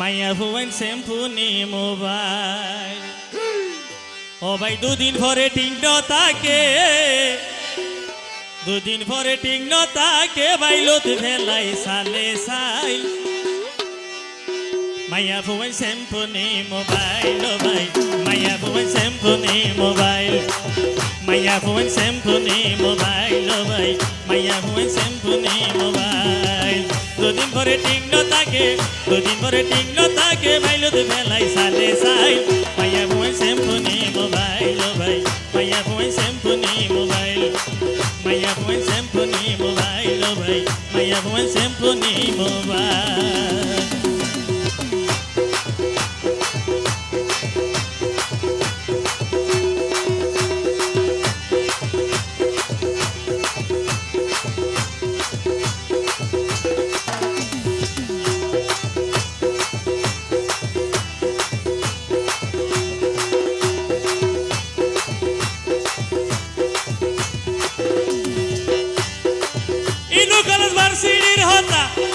মাইয়া ভুবন shampoo mobile ও ভাই, দুদিন পরে টিংন তাকে। দুদিন পরে টিংন তাকে বাইলত ভেলাই সালে সাইল মাইয়া ভুবন শ্যাম্পু মোবাইল ও ভাই। মাইয়া ভুবন শ্যাম্পু মোবাইল মাইয়া ভুবন শ্যাম্পু মোবাইল ও ভাই। মাইয়া ভুবন শ্যাম্পু মোবাইল দুদিন পরে টিংন থাকে, দুদিন পরে টিংন তাকে বাইলত মেলাই সালে সাই। মাইয়া বই শ্যাম্পু নি মোবাইল ভাই। মাইয়া বই শ্যাম্পু নি মোবাইল, মাইয়া বই শ্যাম্পু নি মোবাইল ভাই। মাইয়া বই শ্যাম্পু নি মোবাইল।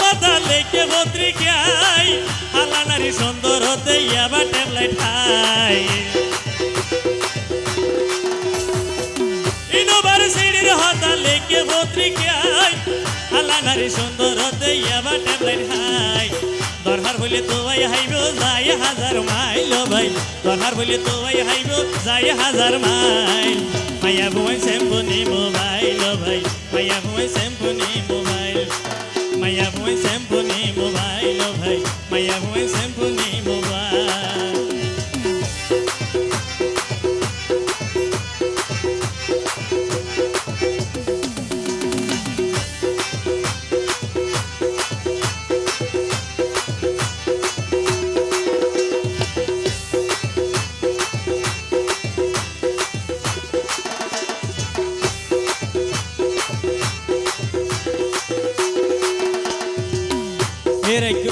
কথা লেখে পত্রিকায়, হালা নারী সুন্দর হতে ইয়াবা ট্যাবলেট খাই ইউনিভার্সিটির হতা লেখে পত্রিকায়, হালা নারী সুন্দর হতে ইয়াবা ট্যাবলেট খাই দরকার হইলে তো ভাই হাইব যাই হাজার মাইল ভাই। দরকার হইলে তো ভাই হাইব যাই হাজার মাইল। মাইয়া বুয়াই শ্যাম্পু নি মোবাইল ভাই। মাইয়া বুয়াই শ্যাম্পু মাইয়া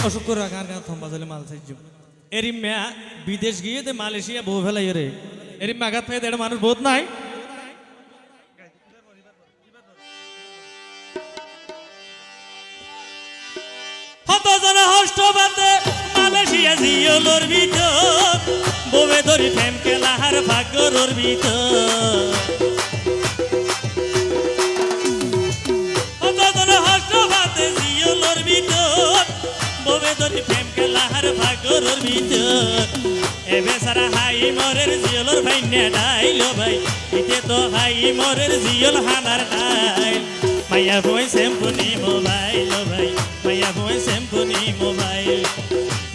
অসুখ করে রাখার গান থম্বা চলে মাল সাহায্য এরি মেয়া বিদেশ গিয়ে দে মালয়েশিয়া বউ ফেলাই রে। এরি মাগাত পেয়ে দেড় মানুষ বহুত নাই। হত জন হষ্ট বাতে মালয়েশিয়া জিওলোর ভিতর। ববে ধরি ফেম কেলাহার ভাগ্যর ভিতর। ববে ধরি ফেম কেলাহার ভাগ্যর ভিতর এবে সারা হাই মরের জিওলোর ভাই নেডাইলো ভাই। ইতে তো হাই মরের জিওল হানার ডাইল মাইয়া বই শ্যাম্পুনি মোবাইল ভাই। মাইয়া বই শ্যাম্পুনি মোবাইল।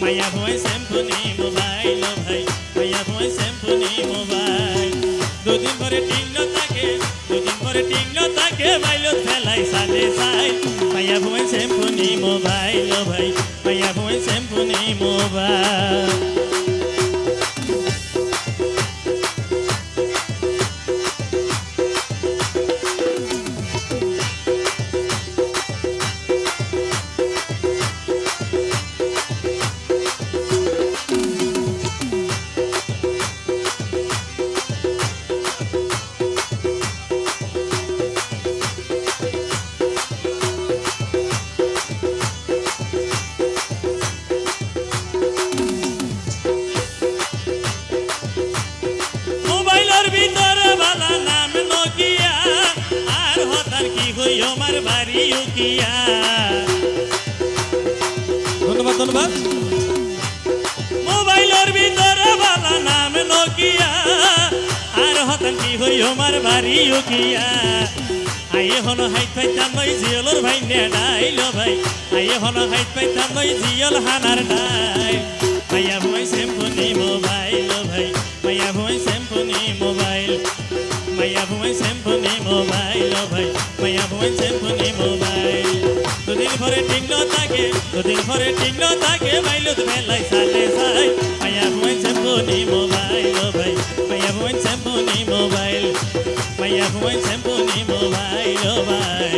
মাইয়া বই শ্যাম্পুনি মোবাইল ভাই। মাইয়া বই শ্যাম্পুনি মোবাইল। দুদিন পরে টিংল থাকে দুদিন পরে টিংল থাকে বাইল ফেলাই সালে সাই। মাইয়া বই শ্যাম্পুনি মোবাইল ভাই। মাইয়া বই শ্যাম্পুনি মোবাইল। হতার কি হই আমার বাড়ি উকিয়া ধন্যবাদ ধন্যবাদ। মোবাইলের ভিতরে বালা নাম নকিয়া। আর হতার কি হই আমার বাড়ি উকিয়া আইয়ে হন হাইট পাইতাম নই জিয়লর ভাই নে ডাইল ভাই। আইয়ে হন হাইট পাইতাম নই জিয়ল হানার ডাই। মাইয়া ভয় শ্যাম্পুনি মোবাইল ভাই। মাইয়া ভয় শ্যাম্পুনি মোবাইল। মাইয়া ভয় ভাই ভয় শ্যাম্পুনি মোবাইল। দুদিন পরে টিংল থাকে দুদিন পরে টিংল থাকে মাইলত মেলাই সালে সাই মাইয়া ভয় শ্যাম্পুনি মোবাইল ভাই। মাইয়া ভয় শ্যাম্পুনি মোবাইল। মাইয়া ভয় শ্যাম্পুনি মোবাইল ভাই।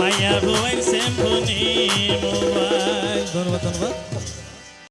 মাইয়া ভয় শ্যাম্পুনি মোবাইল। ধন্যবাদ ধন্যবাদ।